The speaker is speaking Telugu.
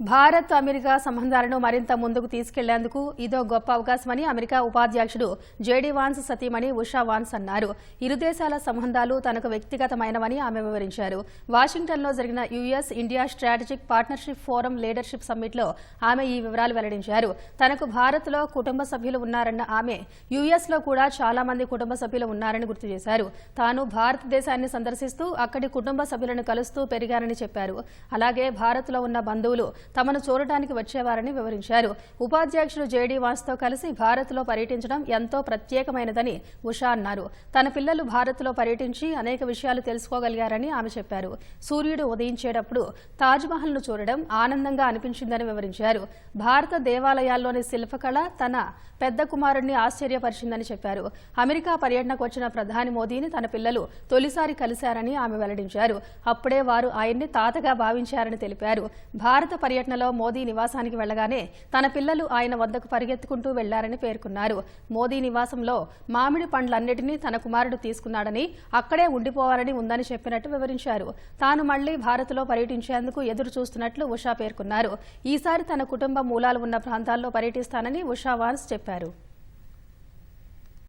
భారత్ అమెరికా సంబంధాలను మరింత ముందుకు తీసుకెళ్ళేందుకు ఇదో గొప్ప అవకాశమని అమెరికా ఉపాధ్యక్షుడు జేడీ వాన్స్ సతీమణి ఉషా వాన్స్ అన్నారు. ఇరు దేశాల సంబంధాలు తనకు వ్యక్తిగతమైనవని ఆమె వివరించారు. వాషింగ్టన్లో జరిగిన US India strategic partnership forum leadership సమ్మిట్లో ఆమె ఈ వివరాలు వెల్లడించారు. తనకు భారత్లో కుటుంబ సభ్యులు ఉన్నారన్న ఆమె యుఎస్లో కూడా చాలా మంది కుటుంబ సభ్యులు ఉన్నారని గుర్తు చేశారు. తాను భారతదేశాన్ని సందర్శిస్తూ అక్కడి కుటుంబ సభ్యులను కలుస్తూ పెరిగానని చెప్పారు. అలాగే భారత్లో ఉన్న బంధువులు తమను చూడటానికి వచ్చేవారని వివరించారు. ఉపాధ్యక్షుడు జేడీ వాన్స్తో కలిసి భారత్లో పర్యటించడం ఎంతో ప్రత్యేకమైనదని ఉషా అన్నారు. తన పిల్లలు భారత్లో పర్యటించి అనేక విషయాలు తెలుసుకోగలిగారని ఆమె చెప్పారు. సూర్యుడు ఉదయించేటప్పుడు తాజ్మహల్ను చూడడం ఆనందంగా అనిపించిందని వివరించారు. భారత దేవాలయాల్లోని శిల్పకళ తన పెద్ద కుమారుడిని ఆశ్చర్యపరిచిందని చెప్పారు. అమెరికా పర్యటనకు వచ్చిన ప్రధాని మోదీని తన పిల్లలు తొలిసారి కలిశారని ఆమె వెల్లడించారు. అప్పుడే వారు ఆయన్ని తాతగా భావించారని తెలిపారు. భారత పర్యటనలో మోదీ నివాసానికి వెళ్ళగానే తన పిల్లలు ఆయన వద్దకు పరిగెత్తుకుంటూ వెళ్ళారని పేర్కొన్నారు. మోదీ నివాసంలో మామిడి పండ్లన్నిటినీ తన కుమారుడు తీసుకున్నాడని అక్కడే ఉండిపోవాలని ఉందని చెప్పినట్టు వివరించారు. తాను మళ్ళీ భారత్లో పర్యటించేందుకు ఎదురు చూస్తున్నట్లు ఉషా పేర్కొన్నారు. ఈసారి తన కుటుంబ మూలాలు ఉన్న ప్రాంతాల్లో పర్యటిస్తానని ఉషా వాన్స్ చెప్పారు.